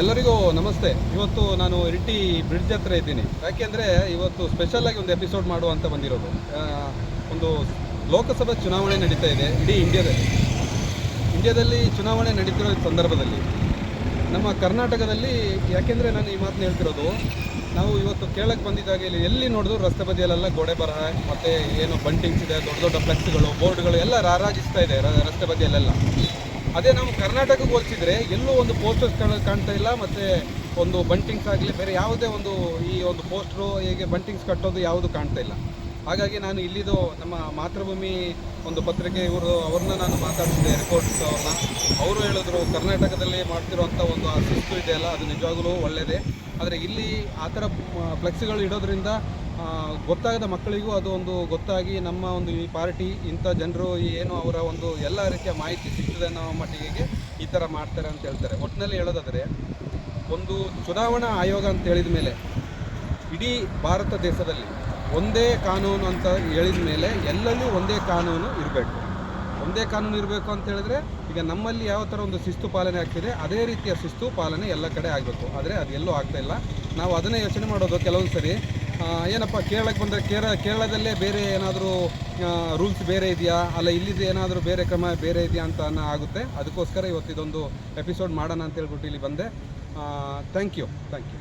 ಎಲ್ಲರಿಗೂ ನಮಸ್ತೆ. ಇವತ್ತು ನಾನು ಇರಿಟಿ ಬ್ರಿಡ್ಜ್ ಹತ್ರ ಇದ್ದೀನಿ. ಯಾಕೆಂದರೆ ಇವತ್ತು ಸ್ಪೆಷಲ್ ಆಗಿ ಒಂದು ಎಪಿಸೋಡ್ ಮಾಡುವಂತ ಬಂದಿರೋದು. ಒಂದು ಲೋಕಸಭಾ ಚುನಾವಣೆ ನಡೀತಾ ಇದೆ ಇಡೀ ಇಂಡಿಯಾದಲ್ಲಿ. ಇಂಡಿಯಾದಲ್ಲಿ ಚುನಾವಣೆ ನಡೀತಿರೋ ಸಂದರ್ಭದಲ್ಲಿ. ನಮ್ಮ ಕರ್ನಾಟಕದಲ್ಲಿ ಯಾಕೆಂದರೆ ನಾನು ಈ ಮಾತನ್ನ ಹೇಳ್ತಿರೋದು, ನಾವು ಇವತ್ತು ಕೇಳಕ್ಕೆ ಬಂದಿದ್ದಾಗ ಇಲ್ಲಿ ಎಲ್ಲಿ ನೋಡಿದ್ರು ರಸ್ತೆ ಬದಿಯಲ್ಲೆಲ್ಲ ಗೋಡೆ ಬರಹ, ಮತ್ತು ಏನು ಬಂಟಿಂಗ್ಸ್ ಇದೆ, ದೊಡ್ಡ ದೊಡ್ಡ ಫ್ಲೆಕ್ಸ್ಗಳು ಬೋರ್ಡ್ಗಳು ಎಲ್ಲ ರಾರಾಜಿಸ್ತಾ ಇದೆ ರಸ್ತೆ ಬದಿಯಲ್ಲೆಲ್ಲ. ಅದೇ ನಾವು ಕರ್ನಾಟಕಕ್ಕೆ ಹೋಲಿಸಿದ್ರೆ ಎಲ್ಲೂ ಒಂದು ಪೋಸ್ಟರ್ಸ್ ಕಾಣ್ತಾ ಇಲ್ಲ, ಮತ್ತು ಒಂದು ಬಂಟಿಂಗ್ಸ್ ಆಗಲಿ, ಬೇರೆ ಯಾವುದೇ ಒಂದು ಈ ಒಂದು ಪೋಸ್ಟ್ರು ಹೇಗೆ ಬಂಟಿಂಗ್ಸ್ ಕಟ್ಟೋದು ಯಾವುದು ಕಾಣ್ತಾ ಇಲ್ಲ. ಹಾಗಾಗಿ ನಾನು ಇಲ್ಲಿದು ನಮ್ಮ ಮಾತೃಭೂಮಿ ಒಂದು ಪತ್ರಿಕೆ ಇವರು, ಅವ್ರನ್ನ ನಾನು ಮಾತಾಡ್ತಿದ್ದೆ ರಿಪೋರ್ಟ್ಸ್ ಅವ್ರನ್ನ. ಅವರು ಹೇಳಿದ್ರು, ಕರ್ನಾಟಕದಲ್ಲಿ ಮಾಡ್ತಿರೋಂಥ ಒಂದು ಆ ಶಿಸ್ತು ಇದೆಯಲ್ಲ ಅದು ನಿಜವಾಗ್ಲೂ ಒಳ್ಳೆಯದೇ ಆದರೆ ಇಲ್ಲಿ ಆ ಥರ ಫ್ಲೆಕ್ಸ್ಗಳು ಇಡೋದ್ರಿಂದ ಗೊತ್ತಾಗದ ಮಕ್ಕಳಿಗೂ ಅದು ಒಂದು ಗೊತ್ತಾಗಿ ನಮ್ಮ ಒಂದು ಈ ಪಾರ್ಟಿ, ಇಂಥ ಜನರು ಏನು ಅವರ ಒಂದು ಎಲ್ಲ ರೀತಿಯ ಮಾಹಿತಿ ಸಿಗ್ತದೆ ಅನ್ನೋ ಮಟ್ಟಿಗೆ ಈ ಥರ ಮಾಡ್ತಾರೆ ಅಂತ ಹೇಳ್ತಾರೆ. ಒಟ್ಟಿನಲ್ಲಿ ಹೇಳೋದಾದರೆ, ಒಂದು ಚುನಾವಣಾ ಆಯೋಗ ಅಂತ ಹೇಳಿದ ಮೇಲೆ, ಇಡೀ ಭಾರತ ದೇಶದಲ್ಲಿ ಒಂದೇ ಕಾನೂನು ಅಂತ ಹೇಳಿದ ಮೇಲೆ ಎಲ್ಲಲ್ಲೂ ಒಂದೇ ಕಾನೂನು ಇರಬೇಕು. ಒಂದೇ ಕಾನೂನು ಇರಬೇಕು ಅಂತ ಹೇಳಿದ್ರೆ ಈಗ ನಮ್ಮಲ್ಲಿ ಯಾವ ಥರ ಒಂದು ಶಿಸ್ತು ಪಾಲನೆ ಆಗ್ತಿದೆ, ಅದೇ ರೀತಿಯ ಶಿಸ್ತು ಪಾಲನೆ ಎಲ್ಲ ಕಡೆ ಆಗಬೇಕು. ಆದರೆ ಅದು ಎಲ್ಲೂ ಆಗ್ತಾ ಇಲ್ಲ. ನಾವು ಅದನ್ನೇ ಯೋಚನೆ ಮಾಡೋದು ಕೆಲವೊಂದು ಸರಿ. ಏನಪ್ಪ, ಕೇರಳಕ್ಕೆ ಬಂದರೆ ಕೇರಳ ಕೇರಳದಲ್ಲೇ ಬೇರೆ ಏನಾದರೂ ರೂಲ್ಸ್ ಬೇರೆ ಇದೆಯಾ? ಅಲ್ಲ, ಇಲ್ಲಿದ್ದು ಏನಾದರೂ ಬೇರೆ ಕ್ರಮ ಬೇರೆ ಇದೆಯಾ ಅಂತ ಅನ್ನೋ ಆಗುತ್ತೆ. ಅದಕ್ಕೋಸ್ಕರ ಇವತ್ತು ಇದೊಂದು ಎಪಿಸೋಡ್ ಮಾಡೋಣ ಅಂತ ಹೇಳ್ಬಿಟ್ಟು ಇಲ್ಲಿ ಬಂದೆ. Thank you thank you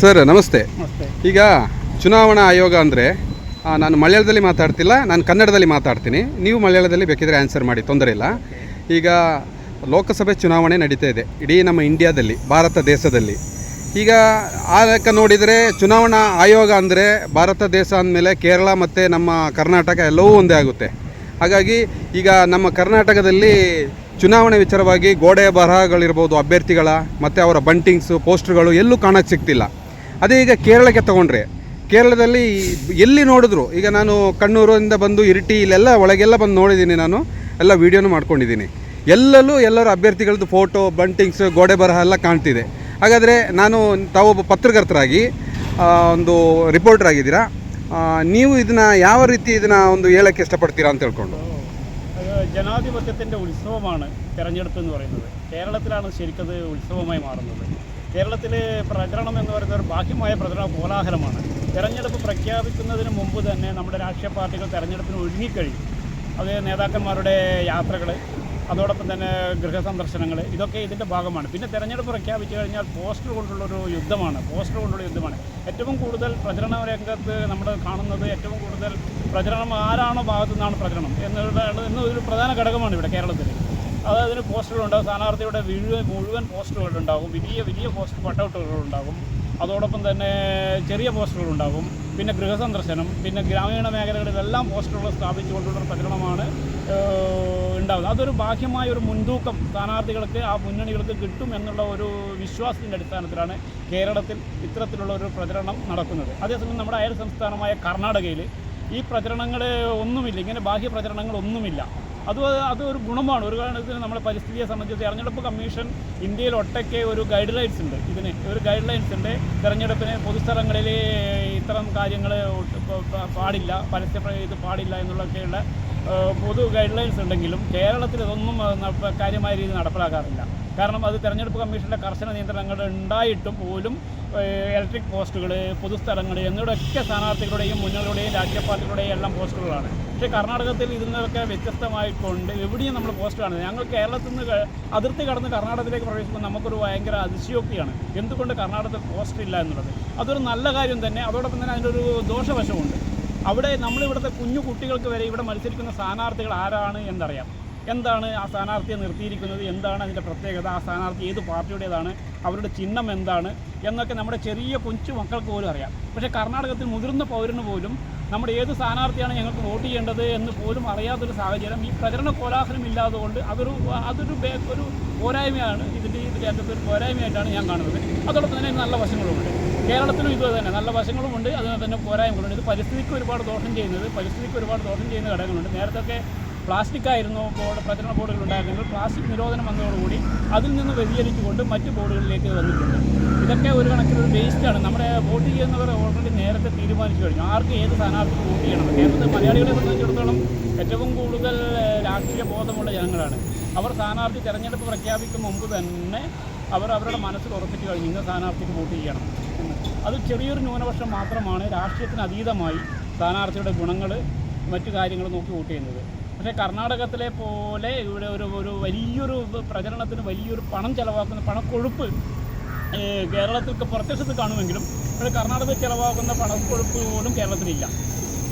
sir namaste. ಈಗ ಚುನಾವಣಾ ಆಯೋಗ ಅಂದರೆ ನಾನು ಮಲಯಾಳದಲ್ಲಿ ಮಾತಾಡ್ತಿಲ್ಲ ನಾನು ಕನ್ನಡದಲ್ಲಿ ಮಾತಾಡ್ತೀನಿ. ನೀವು ಮಲಯಾಳದಲ್ಲಿ ಬೇಕಿದ್ರೆ ಆನ್ಸರ್ ಮಾಡಿ ತೊಂದರೆ ಇಲ್ಲ. ಈಗ ಲೋಕಸಭೆ ಚುನಾವಣೆ ನಡೀತಾ ಇದೆ ಇಡೀ ನಮ್ಮ ಇಂಡಿಯಾದಲ್ಲಿ ಭಾರತ ದೇಶದಲ್ಲಿ. ಈಗ ಆ ಲೆಕ್ಕ ನೋಡಿದರೆ ಚುನಾವಣಾ ಆಯೋಗ ಅಂದರೆ ಭಾರತ ದೇಶ ಅಂದಮೇಲೆ ಕೇರಳ ಮತ್ತು ನಮ್ಮ ಕರ್ನಾಟಕ ಎಲ್ಲವೂ ಒಂದೇ ಆಗುತ್ತೆ. ಹಾಗಾಗಿ ಈಗ ನಮ್ಮ ಕರ್ನಾಟಕದಲ್ಲಿ ಚುನಾವಣೆ ವಿಚಾರವಾಗಿ ಗೋಡೆ ಬರಹಗಳಿರ್ಬೋದು, ಅಭ್ಯರ್ಥಿಗಳ ಮತ್ತು ಅವರ ಬಂಟಿಂಗ್ಸು ಪೋಸ್ಟರ್ಗಳು ಎಲ್ಲೂ ಕಾಣೋಕ್ಕೆ ಸಿಗ್ತಿಲ್ಲ. ಅದೇ ಈಗ ಕೇರಳಕ್ಕೆ ತಗೊಂಡ್ರೆ, ಕೇರಳದಲ್ಲಿ ಎಲ್ಲಿ ನೋಡಿದ್ರು, ಈಗ ನಾನು ಕಣ್ಣೂರಿಂದ ಬಂದು ಇರಿಟಿ ಇಲ್ಲೆಲ್ಲ ಒಳಗೆಲ್ಲ ಬಂದು ನೋಡಿದ್ದೀನಿ ನಾನು, ಎಲ್ಲ ವೀಡಿಯೋನು ಮಾಡ್ಕೊಂಡಿದ್ದೀನಿ. ಎಲ್ಲಲ್ಲೂ ಎಲ್ಲರ ಅಭ್ಯರ್ಥಿಗಳದ್ದು ಫೋಟೋ ಬಂಟಿಂಗ್ಸ್ ಗೋಡೆ ಬರಹ ಎಲ್ಲ ಕಾಣ್ತಿದೆ. ಹಾಗಾದರೆ ನಾನು ತಾವೊಬ್ಬ ಪತ್ರಕರ್ತರಾಗಿ ಒಂದು ರಿಪೋರ್ಟರ್ ಆಗಿದ್ದೀರಾ? ನೀವು ಇದನ್ನ ಯಾವ ರೀತಿ ಇದನ್ನ ಒಂದು ಹೇಳಕ್ಕೆ ഇഷ്ടപ്പെടുത്തീരാ ಅಂತ ತಿಳ್ಕೊಂಡು അത് ജനാധിപത്യത്തിൻ്റെ ഉത്സവമാണ് തെരഞ്ഞെടുപ്പ് എന്ന് പറയുന്നത് കേരളത്തിലാണ് ശരിക്കത് ഉത്സവമായി മാറുന്നത് കേരളത്തിൽ പ്രചരണം എന്ന് പറയുന്നത് ഒരു ബാഹ്യമായ പ്രചരണ കോലാഹലമാണ് തെരഞ്ഞെടുപ്പ് പ്രഖ്യാപിക്കുന്നതിന് മുമ്പ് തന്നെ നമ്മുടെ രാഷ്ട്രീയ പാർട്ടികൾ തെരഞ്ഞെടുപ്പിന് ഒരുങ്ങിക്കഴിയും അത് നേതാക്കന്മാരുടെ യാത്രകൾ അതോടൊപ്പം തന്നെ ഗൃഹസന്ദർശനങ്ങൾ ഇതൊക്കെ ഇതിന്റെ ഭാഗമാണ്. പിന്നെ തെരഞ്ഞെടുപ്പ് പ്രഖ്യാപിച്ചു കഴിഞ്ഞാൽ പോസ്റ്റർ കൊണ്ടുള്ളൊരു യുദ്ധമാണ്. പോസ്റ്റർ കൊണ്ടുള്ള യുദ്ധമാണ്. ഏറ്റവും കൂടുതൽ പ്രചരണ രംഗത്ത് നമ്മൾ കാണുന്നത് ഏറ്റവും കൂടുതൽ പ്രചരണം ആരാണോ ഭാഗത്തു നിന്നാണ് പ്രചരണം എന്നുള്ള എന്നൊരു പ്രധാന ഘടകമാണ് ഇവിടെ കേരളത്തിൽ അത് അതിന് പോസ്റ്ററുകളുണ്ടാകും സ്ഥാനാർത്ഥിയുടെ മുഴുവൻ മുഴുവൻ പോസ്റ്ററുകളുണ്ടാകും. വലിയ വലിയ പോസ്റ്റർ കട്ടൗട്ടുകളുണ്ടാകും. അതോടൊപ്പം തന്നെ ചെറിയ പോസ്റ്ററുകളുണ്ടാകും. പിന്നെ ഗൃഹസന്ദർശനം പിന്നെ ഗ്രാമീണ മേഖലകളിലെല്ലാം പോസ്റ്ററുകൾ സ്ഥാപിച്ചുകൊണ്ടുള്ള പ്രചരണമാണ് ഉണ്ടാകുന്നത് അതൊരു ബാഹ്യമായ ഒരു മുൻതൂക്കം സ്ഥാനാർത്ഥികൾക്ക് ആ മുന്നണികൾക്ക് കിട്ടും എന്നുള്ള ഒരു വിശ്വാസത്തിന്റെ അടിസ്ഥാനത്തിലാണ് കേരളത്തിൽ ഇത്തരത്തിലുള്ള ഒരു പ്രചരണം നടക്കുന്നത്. അതേസമയം നമ്മുടെ അയൽ സംസ്ഥാനമായ കർണാടകയിൽ ഈ പ്രചരണങ്ങൾ ഒന്നുമില്ല ഇങ്ങനെ ബാഹ്യ പ്രചരണങ്ങൾ ഒന്നുമില്ല. അത് അത് ഒരു ഗുണമാണ്. ഒരു കാരണത്തിന് നമ്മുടെ പരിസ്ഥിതിയെ സംബന്ധിച്ച് തെരഞ്ഞെടുപ്പ് കമ്മീഷൻ ഇന്ത്യയിൽ ഒട്ടൊക്കെ ഒരു ഗൈഡ് ലൈൻസ് ഉണ്ട്. ഇതിന് ഒരു ഗൈഡ് ലൈൻസ് ഉണ്ട്. തെരഞ്ഞെടുപ്പിന് പൊതുസ്ഥലങ്ങളിൽ ഇത്തരം കാര്യങ്ങൾ പാടില്ല പരസ്യ പ്ര- ഇത് പാടില്ല എന്നുള്ളൊക്കെയുള്ള പൊതു ഗൈഡ് ലൈൻസ് ഉണ്ടെങ്കിലും കേരളത്തിൽ ഇതൊന്നും കാര്യമായ രീതിയിൽ നടപ്പിലാക്കാറില്ല. കാരണം അത് തെരഞ്ഞെടുപ്പ് കമ്മീഷന്റെ കർശന നിയന്ത്രണങ്ങൾ ഉണ്ടായിട്ടും പോലും ഇലക്ട്രിക് പോസ്റ്റുകൾ പൊതുസ്ഥലങ്ങൾ എന്നിവിടെയൊക്കെ സ്ഥാനാർത്ഥികളുടെയും മുന്നണികളുടെയും രാഷ്ട്രീയ പാർട്ടികളുടെയും എല്ലാം പോസ്റ്റുകളാണ്. പക്ഷേ കർണാടകത്തിൽ ഇതിൽ നിന്നൊക്കെ വ്യത്യസ്തമായിക്കൊണ്ട് എവിടെയും നമ്മൾ പോസ്റ്റ് കാണുന്നത് ഞങ്ങൾ കേരളത്തിൽ നിന്ന് അതിർത്തി കടന്ന് കർണാടകത്തിലേക്ക് പ്രവേശിക്കുമ്പോൾ നമുക്കൊരു ഭയങ്കര അതിശയോക്തിയാണ്. എന്തുകൊണ്ട് കർണാടകത്തിൽ പോസ്റ്റ് ഇല്ല എന്നുള്ളത്? അതൊരു നല്ല കാര്യം തന്നെ. അതോടൊപ്പം തന്നെ അതിന്റെ ഒരു ദോഷവശമുണ്ട് അവിടെ നമ്മളിവിടുത്തെ കുഞ്ഞു കുട്ടികൾക്ക് വരെ ഇവിടെ മത്സരിക്കുന്ന സ്ഥാനാർത്ഥികൾ ആരാണ് എന്നറിയാം. എന്താണ് ആ സ്ഥാനാർത്ഥിയെ നിർത്തിയിരിക്കുന്നത്? എന്താണ് അതിന്റെ പ്രത്യേകത? ആ സ്ഥാനാർത്ഥി ഏത് പാർട്ടിയുടേതാണ്? അവരുടെ ചിഹ്നം എന്താണ്? എന്നൊക്കെ നമ്മുടെ ചെറിയ കൊച്ചു മക്കൾക്ക് പോലും അറിയാം. പക്ഷേ കർണാടകത്തിൽ മുതിർന്ന പൗരന് പോലും നമ്മുടെ ഏത് സ്ഥാനാർത്ഥിയാണ് ഞങ്ങൾക്ക് വോട്ട് ചെയ്യേണ്ടത് എന്ന് പോലും അറിയാത്തൊരു സാഹചര്യം ഈ പ്രചരണ കോലാഹലം ഇല്ലാത്തതുകൊണ്ട് അതൊരു അതൊരു ഒരു പോരായ്മയാണ്. ഇതിന്റെ രാജ്യത്തെ ഒരു പോരായ്മയായിട്ടാണ് ഞാൻ കാണുന്നത്. അതോടൊപ്പം തന്നെ നല്ല വശങ്ങളുമുണ്ട്. കേരളത്തിലും ഇത് തന്നെ നല്ല വശങ്ങളുമുണ്ട്. അതുപോലെ തന്നെ പോരായ്മകളുണ്ട്. ഇത് പരിസ്ഥിതിക്ക് ഒരുപാട് ദോഷം ചെയ്യുന്നത് പരിസ്ഥിതിക്ക് ഒരുപാട് ദോഷം ചെയ്യുന്ന ഘടകങ്ങളുണ്ട്. നേരത്തെ പ്ലാസ്റ്റിക് ആയിരുന്നു ബോർഡ് പ്രചരണ ബോർഡുകൾ ഉണ്ടായിരുന്നെങ്കിൽ പ്ലാസ്റ്റിക് നിരോധനം വന്നതോടുകൂടി അതിൽ നിന്ന് വ്യതിചലിച്ചുകൊണ്ട് മറ്റ് ബോർഡുകളിലേക്ക് വന്നിട്ടുണ്ട്. ഇതൊക്കെ ഒരു കണക്കിൽ ഒരു വേസ്റ്റാണ് നമ്മുടെ വോട്ട് ചെയ്യുന്നവർ ഓൾറെഡി നേരത്തെ തീരുമാനിച്ചു കഴിഞ്ഞു. ആർക്ക് ഏത് സ്ഥാനാർത്ഥിക്ക് വോട്ട് ചെയ്യണം? കേരളത്തിൽ മലയാളികളെ സംബന്ധിച്ചിടത്തോളം ഏറ്റവും കൂടുതൽ രാഷ്ട്രീയ ബോധമുള്ള ജനങ്ങളാണ്. അവർ സ്ഥാനാർത്ഥി തെരഞ്ഞെടുപ്പ് പ്രഖ്യാപിക്കും മുമ്പ് തന്നെ അവർ അവരുടെ മനസ്സിൽ ഉറപ്പിച്ചു കഴിഞ്ഞു ഇന്ന സ്ഥാനാർത്ഥിക്ക് വോട്ട് ചെയ്യണം അത് ചെറിയൊരു ന്യൂനപക്ഷം മാത്രമാണ് രാഷ്ട്രീയത്തിന് അതീതമായി സ്ഥാനാർത്ഥിയുടെ ഗുണങ്ങൾ മറ്റു കാര്യങ്ങൾ നോക്കി വോട്ട് ചെയ്യുന്നത്. പക്ഷേ കർണാടകത്തിലെ പോലെ ഇവിടെ ഒരു ഒരു വലിയൊരു പ്രചരണത്തിന് വലിയൊരു പണം ചിലവാക്കുന്ന പണക്കൊഴുപ്പ് കേരളത്തിൽ പ്രത്യക്ഷത്തിൽ കാണുമെങ്കിലും ഇവിടെ കർണാടകത്തിൽ ചിലവാക്കുന്ന പണക്കൊഴുപ്പ് പോലും കേരളത്തിലില്ല.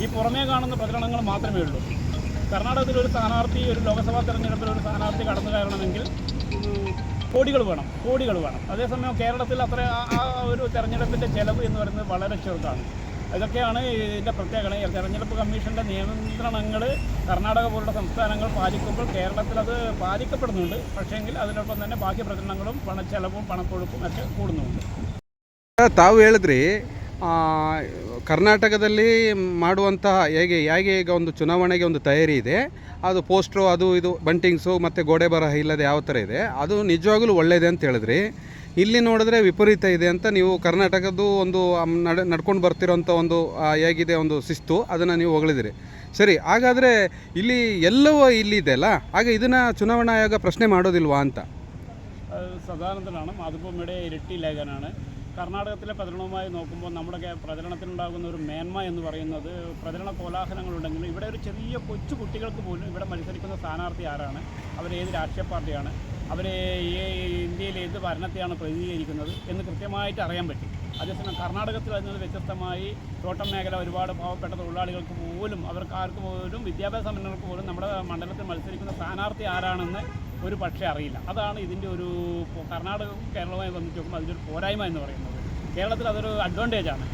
ഈ പുറമേ കാണുന്ന പ്രചരണങ്ങൾ മാത്രമേ ഉള്ളൂ. കർണാടകത്തിൽ ഒരു സ്ഥാനാർത്ഥി ഒരു ലോക്സഭാ തെരഞ്ഞെടുപ്പിൽ ഒരു സ്ഥാനാർത്ഥി കടന്നു കയറണമെങ്കിൽ കോടികൾ വേണം കോടികൾ വേണം. അതേസമയം കേരളത്തിൽ അത്ര ആ ഒരു തെരഞ്ഞെടുപ്പിന്റെ ചിലവ് എന്ന് പറയുന്നത് വളരെ ചെറുതാണ്. ഇതൊക്കെയാണ് ഇതിൻ്റെ പ്രത്യേകത ഈ തെരഞ്ഞെടുപ്പ് കമ്മീഷൻ്റെ നിയന്ത്രണങ്ങൾ കർണാടക പോലുള്ള സംസ്ഥാനങ്ങൾ പാലിക്കുമ്പോൾ കേരളത്തിൽ അത് പാലിക്കപ്പെടുന്നുണ്ട് പക്ഷേങ്കിൽ അതിനൊപ്പം തന്നെ ബാക്കി പ്രചരണങ്ങളും പണച്ചെലവും പണക്കൊഴുപ്പും ഒക്കെ കൂടുന്നുണ്ട് ತಾವು ಹೇಳಿದ್ರಿ ಆ, ಕರ್ನಾಟಕದಲ್ಲಿ ಮಾಡುವಂತಹ ಹೇಗೆ ಹೇಗೆ ಈಗ ಒಂದು ಚುನಾವಣೆಗೆ ಒಂದು ತಯಾರಿ ಇದೆ ಅದು ಪೋಸ್ಟ್ರು ಅದು ಇದು ಬಂಟಿಂಗ್ಸು ಮತ್ತು ಗೋಡೆ ಬರಹ ಇಲ್ಲದೆ ಯಾವ ಥರ ಇದೆ ಅದು ನಿಜವಾಗ್ಲೂ ಒಳ್ಳೆಯದೆ ಅಂತ ಹೇಳಿದ್ರಿ ಇಲ್ಲಿ ನೋಡಿದ್ರೆ ವಿಪರೀತ ಇದೆ ಅಂತ ನೀವು ಕರ್ನಾಟಕದ್ದು ಒಂದು ಅಮ್, ನಡ್ ನಡ್ಕೊಂಡು ಬರ್ತಿರೋಂಥ ಒಂದು ಆ, ಹೇಗಿದೆ ಒಂದು ಶಿಸ್ತು ಅದನ್ನು ನೀವು ಹೊಗಳಿದಿರಿ ಸರಿ ಹಾಗಾದರೆ ಇಲ್ಲಿ ಎಲ್ಲವೂ ಇಲ್ಲಿ ಇದೆಯಲ್ಲ ಆಗ ಇದನ್ನು ಚುನಾವಣಾ ಆಯೋಗ ಪ್ರಶ್ನೆ ಮಾಡೋದಿಲ್ವಾ ಅಂತ അത് സദാനന്ദനാണ് മാതൃഭൂമിയുടെ ഇരട്ടി ലേഖനാണ് കർണാടകത്തിലെ പ്രചരണവുമായി നോക്കുമ്പോൾ നമ്മുടെ കേ- പ്രചരണത്തിനുണ്ടാകുന്ന ഒരു മേന്മ എന്ന് പറയുന്നത് പ്രചരണ കോലാഹലങ്ങളുണ്ടെങ്കിലും ഇവിടെ ഒരു ചെറിയ കൊച്ചു കുട്ടികൾക്ക് പോലും ഇവിടെ മത്സരിക്കുന്ന സ്ഥാനാർത്ഥി ആരാണ്? അവർ ഏത് രാഷ്ട്രീയ പാർട്ടിയാണ്? അവർ ഈ ഇന്ത്യയിൽ ഏത് ഭരണത്തെയാണ് പ്രതിനിധീകരിക്കുന്നത് എന്ന് കൃത്യമായിട്ട് അറിയാൻ പറ്റും. അതേസമയം കർണാടകത്തിൽ അതിൽ നിന്ന് വ്യത്യസ്തമായി തോട്ടം മേഖല ഒരുപാട് പാവപ്പെട്ട തൊഴിലാളികൾക്ക് പോലും അവർക്ക് ആർക്ക് പോലും വിദ്യാഭ്യാസ സമ്പന്നർക്ക് പോലും നമ്മുടെ മണ്ഡലത്തിൽ മത്സരിക്കുന്ന സ്ഥാനാർത്ഥി ആരാണെന്ന് ഒരു പക്ഷേ അറിയില്ല. അതാണ് ഇതിന്റെ ഒരു കർണാടകവും കേരളവുമായി സംബന്ധിച്ച് നോക്കുമ്പോൾ അതിന്റെ ഒരു പോരായ്മ എന്ന് പറയുന്നത്. കേരളത്തിൽ അതൊരു അഡ്വാന്റേജ് ആണ്.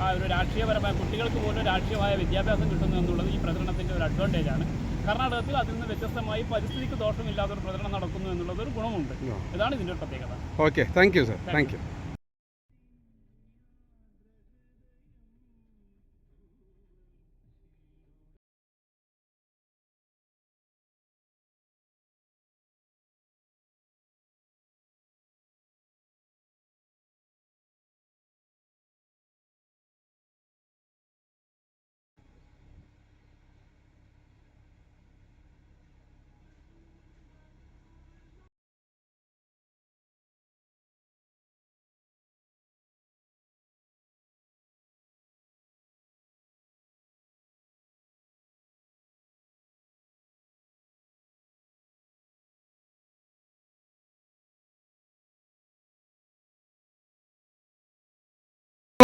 ആ ഒരു രാഷ്ട്രീയപരമായ കുട്ടികൾക്ക് പോലും രാഷ്ട്രീയമായ വിദ്യാഭ്യാസം കിട്ടുന്നു എന്നുള്ളത് ഈ പ്രചരണത്തിന്റെ ഒരു അഡ്വാന്റേജ് ആണ്. കർണാടകത്തിൽ അതിൽ നിന്ന് വ്യത്യസ്തമായി പരിസ്ഥിതിക്ക് ദോഷമില്ലാത്തൊരു പ്രചരണം നടക്കുന്നു എന്നുള്ളത് ഒരു ഗുണമുണ്ട് ഇതാണ് ഇതിന്റെ പ്രത്യേകത. Okay thank you sir thank you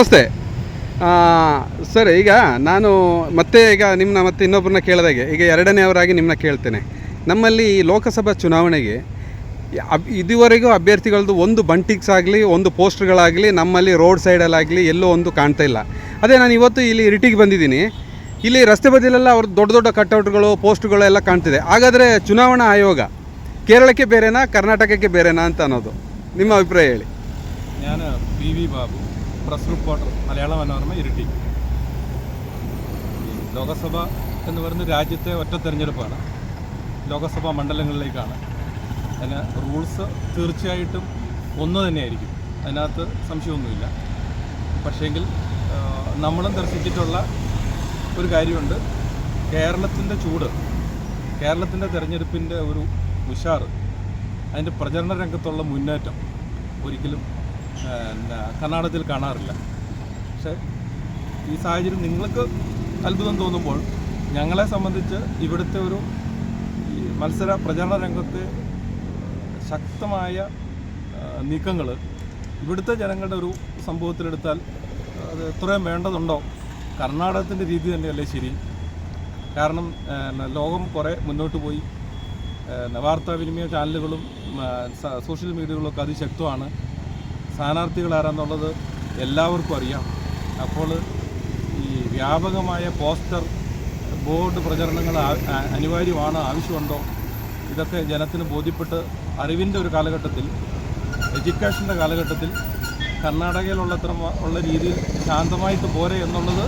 namaste. Sir, ಈಗ ನಾನು ಮತ್ತೆ ಈಗ ನಿಮ್ಮನ್ನ ಮತ್ತೆ ಇನ್ನೊಬ್ಬರನ್ನ ಕೇಳಿದಾಗೆ ಈಗ ಎರಡನೇ ಅವರಾಗಿ ನಿಮ್ಮನ್ನ ಕೇಳ್ತೇನೆ. ನಮ್ಮಲ್ಲಿ ಈ ಲೋಕಸಭಾ ಚುನಾವಣೆಗೆ ಅಬ್, ಇದುವರೆಗೂ ಅಭ್ಯರ್ಥಿಗಳದ್ದು ಒಂದು ಬಂಟಿಕ್ಸ್ ಆಗಲಿ ಒಂದು ಪೋಸ್ಟ್ಗಳಾಗಲಿ ನಮ್ಮಲ್ಲಿ ರೋಡ್ ಸೈಡಲ್ಲಾಗಲಿ ಎಲ್ಲೋ ಒಂದು ಕಾಣ್ತಾ ಇಲ್ಲ. ಅದೇ ನಾನು ಇವತ್ತು ಇಲ್ಲಿ ಇರಿಟಿಗೆ ಬಂದಿದ್ದೀನಿ. ಇಲ್ಲಿ ರಸ್ತೆ ಬದಿಯಲ್ಲೆಲ್ಲ ಅವ್ರ ದೊಡ್ಡ ದೊಡ್ಡ ಕಟ್ಔಟ್ಗಳು, ಪೋಸ್ಟ್ಗಳು ಎಲ್ಲ ಕಾಣ್ತಿದೆ. ಹಾಗಾದರೆ ಚುನಾವಣಾ ಆಯೋಗ ಕೇರಳಕ್ಕೆ ಬೇರೆನಾ, ಕರ್ನಾಟಕಕ್ಕೆ ಬೇರೆನಾ ಅಂತ ಅನ್ನೋದು. ನಿಮ್ಮ ಅಭಿಪ್ರಾಯ ಹೇಳಿ. ನಾನು P V Babu. Press reporter Malayala Manorama Iritty. Lok Sabha എന്ന് പറയുന്നത് രാജ്യത്തെ ഒറ്റ തെരഞ്ഞെടുപ്പാണ്. ലോകസഭാ മണ്ഡലങ്ങളിലേക്കാണ്. അതിന് റൂൾസ് തീർച്ചയായിട്ടും ഒന്ന് തന്നെയായിരിക്കും. അതിനകത്ത് സംശയമൊന്നുമില്ല. പക്ഷേങ്കിൽ നമ്മളും ദർശിച്ചിട്ടുള്ള ഒരു കാര്യമുണ്ട്. കേരളത്തിന്റെ ചൂട് കേരളത്തിന്റെ തെരഞ്ഞെടുപ്പിന്റെ ഒരു ഉഷാറ് അതിന്റെ പ്രചരണ രംഗത്തുള്ള മുന്നേറ്റം ഒരിക്കലും കർണാടകത്തിൽ കാണാറില്ല. പക്ഷേ ഈ സാഹചര്യം നിങ്ങൾക്ക് അത്ഭുതം തോന്നുമ്പോൾ ഞങ്ങളെ സംബന്ധിച്ച് ഇവിടുത്തെ ഒരു മത്സര പ്രചരണ രംഗത്തെ ശക്തമായ നീക്കങ്ങൾ ഇവിടുത്തെ ജനങ്ങളുടെ ഒരു സംഭവത്തിലെടുത്താൽ അത് എത്രയും വേണ്ടതുണ്ടോ? കർണാടകത്തിന്റെ രീതി തന്നെയല്ലേ ശരി? കാരണം ലോകം കുറേ മുന്നോട്ട് പോയി. വാർത്താവിനിമയ ചാനലുകളും സോഷ്യൽ മീഡിയകളും മീഡിയകളൊക്കെ അതിശക്തമാണ്. സ്ഥാനാർത്ഥികൾ ആരാന്നുള്ളത് എല്ലാവർക്കും അറിയാം. അപ്പോൾ ഈ വ്യാപകമായ പോസ്റ്റർ ബോർഡ് പ്രചരണങ്ങൾ അനിവാര്യമാണ് ആവശ്യമുണ്ടോ? ഇതൊക്കെ ജനത്തിന് ബോധ്യപ്പെട്ട് അറിവിന്റെ ഒരു കാലഘട്ടത്തിൽ എഡ്യൂക്കേഷന്റെ കാലഘട്ടത്തിൽ കർണാടകയിലുള്ളത്ര ഉള്ള രീതിയിൽ ശാന്തമായിട്ട് പോരെ എന്നുള്ളത്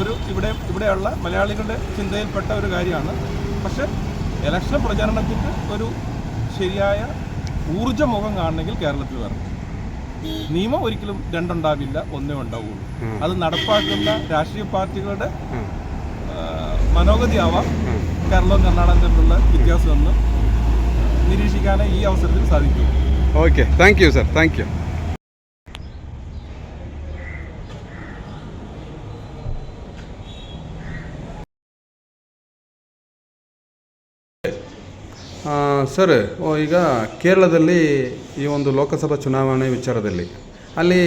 ഒരു ഇവിടെ ഇവിടെയുള്ള മലയാളികളുടെ ചിന്തയിൽപ്പെട്ട ഒരു കാര്യമാണ്. പക്ഷേ ഇലക്ഷൻ പ്രചരണത്തിന് ഒരു ശരിയായ ഊർജമുഖം കാണണമെങ്കിൽ കേരളത്തിൽ വരണം നിയമം ഒരിക്കലും രണ്ടുണ്ടാവില്ല ഒന്നേ ഉണ്ടാവുള്ളൂ. അത് നടപ്പാക്കുന്ന രാഷ്ട്രീയ പാർട്ടികളുടെ മനോഗതി ആവാം കേരളവും കർണാടകയും തമ്മിലുള്ള വ്യത്യാസമെന്ന് നിരീക്ഷിക്കാനേ ഈ അവസരത്തിൽ സാധിക്കുകയുള്ളൂ okay thank you sir thank you sir ಈಗ ಕೇರಳದಲ್ಲಿ ಈ ಒಂದು ಲೋಕಸಭಾ ಚುನಾವಣೆ ವಿಚಾರದಲ್ಲಿ. ಅಲ್ಲಿ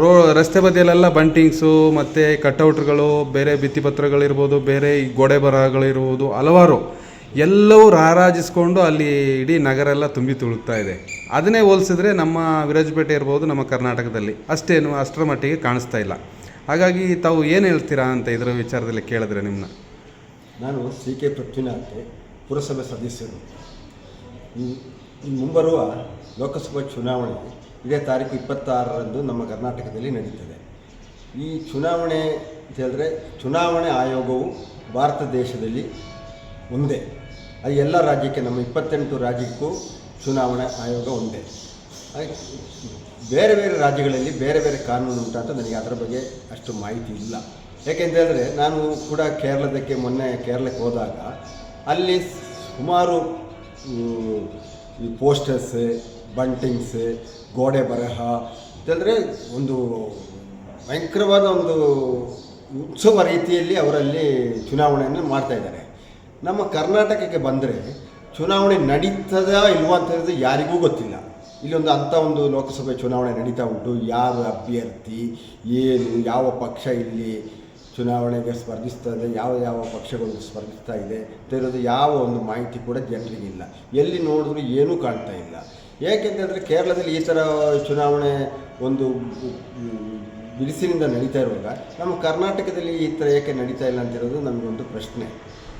ರೋ, ರಸ್ತೆ ಬದಿಯಲ್ಲೆಲ್ಲ ಬಂಟಿಂಗ್ಸು ಮತ್ತು ಕಟೌಟ್ಗಳು ಬೇರೆ ಭಿತ್ತಿಪತ್ರಗಳಿರ್ಬೋದು ಬೇರೆ ಗೋಡೆ ಬರಹಗಳಿರ್ಬೋದು, ಹಲವಾರು ಎಲ್ಲವೂ ರಾರಾಜಿಸ್ಕೊಂಡು ಅಲ್ಲಿ ಇಡೀ ನಗರ ಎಲ್ಲ ತುಂಬಿ ತುಳುಕ್ತಾ ಇದೆ. ಅದನ್ನೇ ಹೋಲಿಸಿದ್ರೆ ನಮ್ಮ ವಿರಾಜಪೇಟೆ ಇರ್ಬೋದು, ನಮ್ಮ ಕರ್ನಾಟಕದಲ್ಲಿ. ಅಷ್ಟೇನು ಅಷ್ಟರ ಮಟ್ಟಿಗೆ ಕಾಣಿಸ್ತಾ ಇಲ್ಲ. ಹಾಗಾಗಿ ತಾವು ಏನು ಹೇಳ್ತೀರಾ ಅಂತ ಇದರ ವಿಚಾರದಲ್ಲಿ ಕೇಳಿದ್ರೆ ನಿಮ್ಮನ್ನ ನಾನು ಸಿ ಕೆ ಪೃಥ್ವಿನಾಥ್ ಪುರಸಭೆ ಸದಸ್ಯರು. ಮುಂಬರುವ ಲೋಕಸಭಾ ಚುನಾವಣೆ ಇದೇ ತಾರೀಕು ಇಪ್ಪತ್ತಾರರಂದು ನಮ್ಮ ಕರ್ನಾಟಕದಲ್ಲಿ ನಡೀತದೆ. ಈ ಚುನಾವಣೆ ಅಂತ ಹೇಳಿದ್ರೆ ಚುನಾವಣೆ ಆಯೋಗವು ಭಾರತ ದೇಶದಲ್ಲಿ ಒಂದೇ. ಅದು ಎಲ್ಲ ರಾಜ್ಯಕ್ಕೆ ನಮ್ಮ ಇಪ್ಪತ್ತೆಂಟು ರಾಜ್ಯಕ್ಕೂ ಚುನಾವಣಾ ಆಯೋಗ ಒಂದೇ. ಬೇರೆ ಬೇರೆ ರಾಜ್ಯಗಳಲ್ಲಿ ಬೇರೆ ಬೇರೆ ಕಾನೂನು ಉಂಟು ಅಂತ ನನಗೆ ಅದರ ಬಗ್ಗೆ ಅಷ್ಟು ಮಾಹಿತಿ ಇಲ್ಲ. ಯಾಕೆಂತ ಹೇಳಿದ್ರೆ ನಾನು ಕೂಡ ಕೇರಳದಕ್ಕೆ ಮೊನ್ನೆ ಕೇರಳಕ್ಕೆ ಹೋದಾಗ ಅಲ್ಲಿ ಸುಮಾರು ಈ ಪೋಸ್ಟರ್ಸ್ ಬಂಟಿಂಗ್ಸ್ ಗೋಡೆ ಬರಹ ಅಂತಂದರೆ ಒಂದು ಭಯಂಕರವಾದ ಒಂದು ಉತ್ಸವ ರೀತಿಯಲ್ಲಿ ಅವರಲ್ಲಿ ಚುನಾವಣೆಯನ್ನು ಮಾಡ್ತಾ ಇದ್ದಾರೆ. ನಮ್ಮ ಕರ್ನಾಟಕಕ್ಕೆ ಬಂದರೆ ಚುನಾವಣೆ ನಡೀತದ ಇಲ್ವಾ ಅಂತ ಯಾರಿಗೂ ಗೊತ್ತಿಲ್ಲ. ಇಲ್ಲೊಂದು ಅಂಥ ಒಂದು ಲೋಕಸಭೆ ಚುನಾವಣೆ ನಡೀತಾ ಉಂಟು. ಯಾರು ಅಭ್ಯರ್ಥಿ, ಏನು, ಯಾವ ಪಕ್ಷ ಇಲ್ಲಿ ಚುನಾವಣೆಗೆ ಸ್ಪರ್ಧಿಸ್ತದೆ, ಯಾವ ಯಾವ ಪಕ್ಷಗಳು ಸ್ಪರ್ಧಿಸ್ತಾ ಇದೆ ಅಂತ ಇರೋದು ಯಾವ ಒಂದು ಮಾಹಿತಿ ಕೂಡ ಜನರಿಗಿಲ್ಲ ಎಲ್ಲಿ ನೋಡಿದ್ರು ಏನೂ ಕಾಣ್ತಾ ಇಲ್ಲ. ಏಕೆಂತಂದರೆ ಕೇರಳದಲ್ಲಿ ಈ ಥರ ಚುನಾವಣೆ ಒಂದು ಬಿಡಿಸಿನಿಂದ ನಡೀತಾ ಇರುವಾಗ ನಮ್ಮ ಕರ್ನಾಟಕದಲ್ಲಿ ಈ ಥರ ಏಕೆ ನಡೀತಾ ಇಲ್ಲ ಅಂತಿರೋದು ನಮಗೊಂದು ಪ್ರಶ್ನೆ.